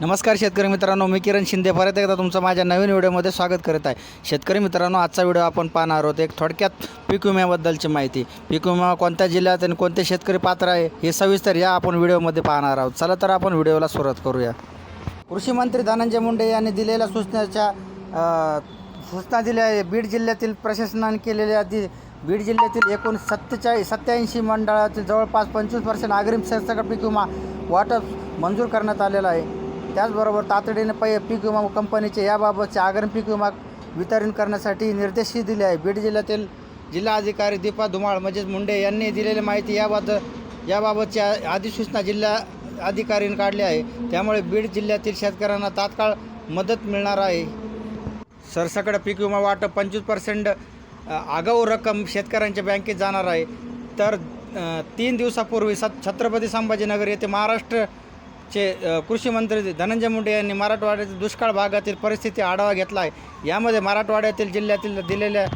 नमस्कार शेतकरी मित्रांनो मी किरण शिंदे. परत एकदा तुमचं माझ्या नवीन व्हिडिओमध्ये स्वागत करत आहे. शेतकरी मित्रांनो आजचा व्हिडिओ आपण पाहणार आहोत एक थोडक्यात पीक विम्याबद्दलची माहिती. पीक विमा कोणत्या जिल्ह्यात आणि कोणते शेतकरी पात्र आहे हे सविस्तर या आपण व्हिडिओमध्ये पाहणार आहोत. चला तर आपण व्हिडिओला सुरुवात करूया. कृषी मंत्री धनंजय मुंडे यांनी दिलेल्या सूचनेच्या सूचना दिल्या आहे. बीड जिल्ह्यातील प्रशासनाने केलेल्या दि बीड जिल्ह्यातील एकूण सत्तेचाळीस सत्याऐंशी मंडळातील जवळपास पंचवीस पर्सेंट अग्रिम सरसकट पीक विमा वाटप मंजूर करण्यात आलेला आहे. त्याचबरोबर तातडीने पै पीक विमा कंपनीचे याबाबतचे अग्रिम पीक विमा वितरण करण्यासाठी निर्देशही दिले आहे बीड जिल्ह्यातील जिल्हा अधिकारी दीपा धुमाळ म्हणजेच मुंडे यांनी दिलेली माहिती याबाबत याबाबतची अधिसूचना जिल्हा अधिकाऱ्यांनी काढली आहे. त्यामुळे बीड जिल्ह्यातील शेतकऱ्यांना तात्काळ मदत मिळणार आहे. सरसकडं पीक विमा वाटप पंचवीस पर्सेंट आगाऊ रक्कम शेतकऱ्यांच्या बँकेत जाणार आहे. तर तीन दिवसापूर्वी सत छत्रपती संभाजीनगर येथे महाराष्ट्र चे कृषी मंत्री धनंजय मुंडे यांनी मराठवाड्यातील दुष्काळ भागातील परिस्थिती आढावा घेतला आहे. यामध्ये मराठवाड्यातील जिल्ह्यातील दिलेल्या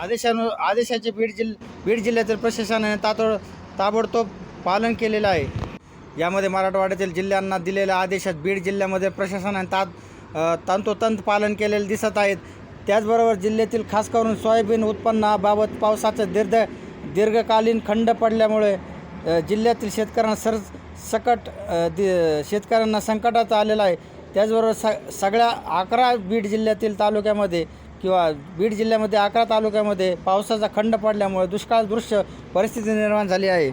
आदेशानु आदेशाचे बीड जिल्ह बीड जिल्ह्यातील प्रशासनाने तातोड ताबडतोब पालन केलेलं आहे. यामध्ये मराठवाड्यातील जिल्ह्यांना दिलेल्या आदेशात बीड जिल्ह्यामध्ये प्रशासनाने तात तंतोतंत पालन केलेले दिसत आहेत. त्याचबरोबर जिल्ह्यातील खास करून सोयाबीन उत्पन्नाबाबत पावसाचं दीर्घ दीर्घकालीन खंड पडल्यामुळे जिल्ह्यातील शेतकऱ्यांना सर सकट दि शेतकऱ्यांना संकटात आलेलं आहे. त्याचबरोबर स सगळ्या अकरा बीड जिल्ह्यातील तालुक्यामध्ये किंवा बीड जिल्ह्यामध्ये अकरा तालुक्यामध्ये पावसाचा खंड पडल्यामुळे दुष्काळदृश्य परिस्थिती निर्माण झाली आहे.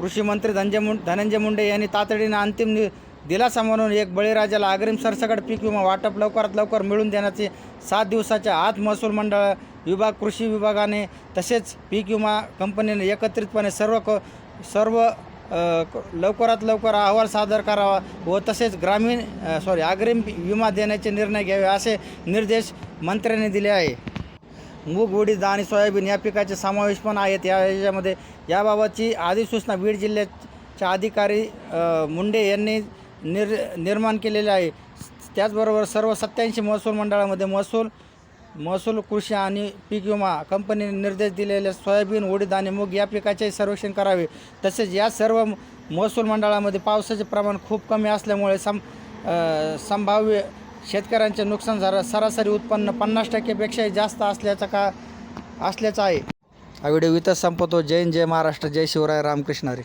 कृषी मंत्री धनंजय मुं धनंजय मुंडे यांनी तातडीनं अंतिम नि दिलासा म्हणून एक बळीराजाला अग्रिम सरसकट पीक विमा वाटप लवकरात लवकर मिळून देण्याचे सात दिवसाच्या आत महसूल मंडळ विभाग कृषी विभागाने तसेच पीक विमा कंपनीने एकत्रितपणे सर्व क सर्व लवकरात लवकर अहवाल सादर करावा व तसेच ग्रामीण सॉरी अग्रिम विमा देण्याचे निर्णय घ्यावे असे निर्देश मंत्र्यांनी दिले आहे. मूग उडीद आणि सोयाबीन या पिकाचे समावेश पण आहेत. या याच्यामध्ये याबाबतची अधिसूचना बीड जिल्ह्याच्या अधिकारी मुंडे यांनी निर निर्माण केलेले आहे. त्याचबरोबर सर्व सत्याऐंशी महसूल मंडळामध्ये महसूल महसूल कृषी आणि पीक विमा कंपनीने निर्देश दिलेले सोयाबीन उडीद आणि मूग या पिकाचे सर्वेक्षण करावे. तसेच या सर्व महसूल मंडळामध्ये पावसाचे प्रमाण खूप कमी असल्यामुळे सम संभाव्य शेतकऱ्यांचे नुकसान झालं सरासरी उत्पन्न पन्नास टक्केपेक्षाही जास्त असल्याचं का असल्याचं आहे. हा व्हिडिओ इथं संपवतो. जय जय महाराष्ट्र जय शिवराय रामकृष्ण हरी.